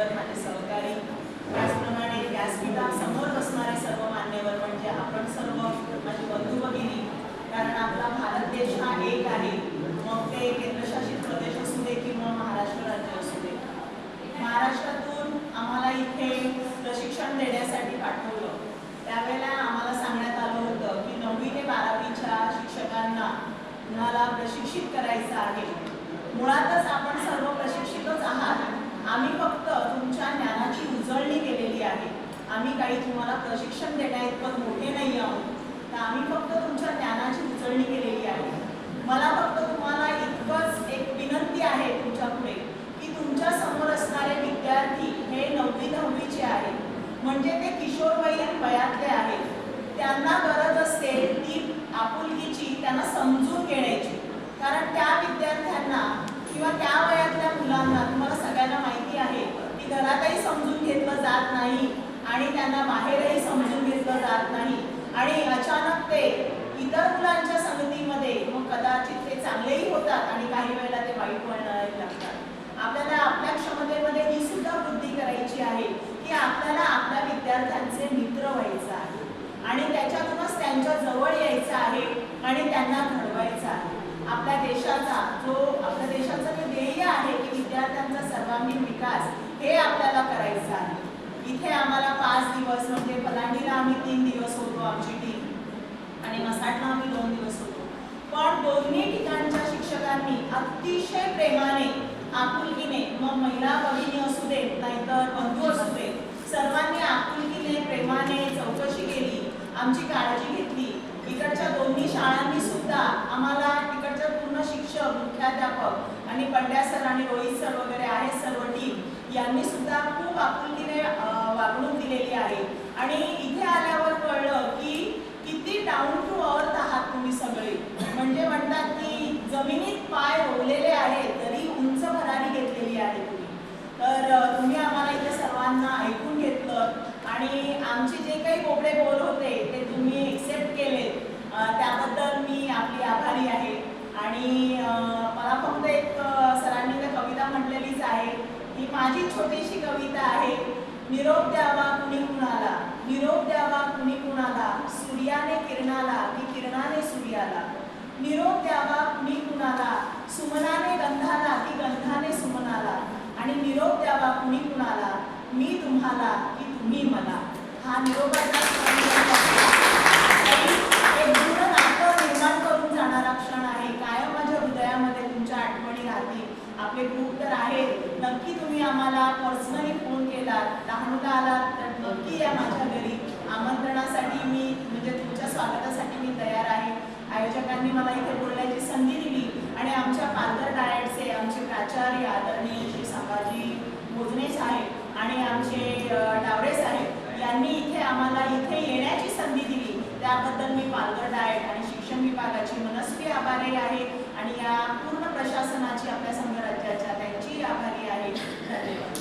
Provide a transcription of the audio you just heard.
Sir माझे सहकारी. त्याचप्रमाणे व्यासपीठासमोर बसणारे सर्व मान्यवर म्हणजे आपण सर्व माझी बंधू भगिनी. कारण आपला भारत देश हा एक आहे. मग ते केंद्रशासित प्रदेश असू दे किंवा महाराष्ट्र राज्य असू दे. महाराष्ट्रातून आम्हाला इथे प्रशिक्षण देण्यासाठी पाठवलं. त्यावेळेला आम्हाला सांगण्यात आलं होतं की नववी ते बारावीच्या शिक्षकांना तुम्हाला प्रशिक्षित करायचं आहे. मुळातच आपण सर्व प्रशिक्षितच आहात. आम्ही फक्त तुमच्या ज्ञानाची उजळणी केलेली आहे. आम्ही काही तुम्हाला प्रशिक्षण देण्याइतपत मोठे नाही आहोत. तर आम्ही फक्त तुमच्या ज्ञानाची उजळणी केलेली आहे. मला फक्त तुम्हाला इतकंच एक विनंती आहे तुमच्यापुढे की तुमच्यासमोर असणारे विद्यार्थी हे नववी दहावीचे आहेत. म्हणजे ते किशोरवयीन वयातले आहेत. त्यांना गरज असते ती आपुलकीची त्यांना समजून घेण्याची कारण त्या विद्यार्थ्यांना किंवा त्या वयातल्या मुलांना तुम्हाला सगळ्यांना माहिती आहे की घरातही समजून घेतलं जात नाही आणि त्यांना बाहेरही समजून घेतलं जात नाही. आणि अचानक ते इतर मुलांच्या संगतीमध्ये मग कदाचित ते चांगलेही होतात आणि काही वेळेला ते वाईट वळणारे लागतात. आपल्याला आपल्या क्षमतेमध्ये ही सुद्धा वृद्धी करायची आहे की आपल्याला आपल्या विद्यार्थ्यांचे मित्र व्हायचं आहे. आणि त्याच्यातूनच त्यांच्या जवळ यायचं आहे आणि त्यांना घडवायचं आहे आपल्या देशाचा जो आपल्या देशाचं जे ध्येय आहे की विद्यार्थ्यांचा सर्वांगीण विकास हे आपल्याला करायचं आहे इथे आम्हाला पाच दिवस म्हणजे पलांडीला आम्ही तीन दिवस होतो आमची टीम आणि मसाटला आम्ही दोन दिवस होतो. पण दोन्ही ठिकाणच्या शिक्षकांनी अतिशय प्रेमाने आपुलकीने मग महिला भगिनी असू दे नाहीतर बंधू असू दे सर्वांनी आपुलकीने प्रेमाने चौकशी केली आमची काळजी घेतली. इकडच्या दोन्ही शाळांनी सुद्धा आम्हाला तिकडच्या पूर्ण शिक्षक मुख्याध्यापक आणि पंड्या सर आणि रोहित सर वगैरे आहेत सर्व टीम यांनी सुद्धा खूप आपुलकीने वागणूक दिलेली आहे. आणि इथे आल्यावर कळलं की किती डाऊन टू अर्थ आहात तुम्ही सगळे. म्हणजे म्हणतात की जमिनीत पाय रोवलेले आहेत तरी उंच भरारी घेतलेली आहे तुम्ही. तर तुम्ही आम्हाला इथे सर्वांना ऐकून घेतलं. आणि आमचे जे काही कोपडे बोल होते ते तुम्ही एक्सेप्ट केले त्याबद्दल मी आपली आभारी आहे आणि अ, मला फक्त एक अ, सरांनी तर कविता म्हटलेलीच आहे ही माझी छोटीशी कविता आहे. निरोप द्यावा कुणी कुणाला? निरोप द्यावा कुणी कुणाला? सूर्याने किरणाला. की किरणाने सूर्याला? निरोप द्यावा कुणी कुणाला? सुमनाने गंधाला. की गंधाने सुमनाला? आणि निरोप द्यावा कुणी कुणाला? मी तुम्हाला की तुम्ही मला. हा निरोपाचा हे ग्रुप तर नक्की तुम्ही आम्हाला पर्सनली फोन केलात डहाणूला आलात तर नक्की या माझ्या घरी आमंत्रणासाठी मी म्हणजे तुमच्या स्वागतासाठी मी तयार आहे. आयोजकांनी मला इथे बोलण्याची संधी दिली आणि आमच्या पालघर डायटचे आमचे प्राचार्य आदरणीय श्री संभाजी मोजणे साहेब आणि आमचे डावरे साहेब यांनी इथे आम्हाला इथे येण्याची संधी दिली. त्याबद्दल मी पालघर डायट आणि शिक्षण विभागाची मनस्वी आभारी आहे. आणि या पूर्ण प्रशासनाची आपल्या संघ राज्याच्या त्यांची आभारी आहे. धन्यवाद.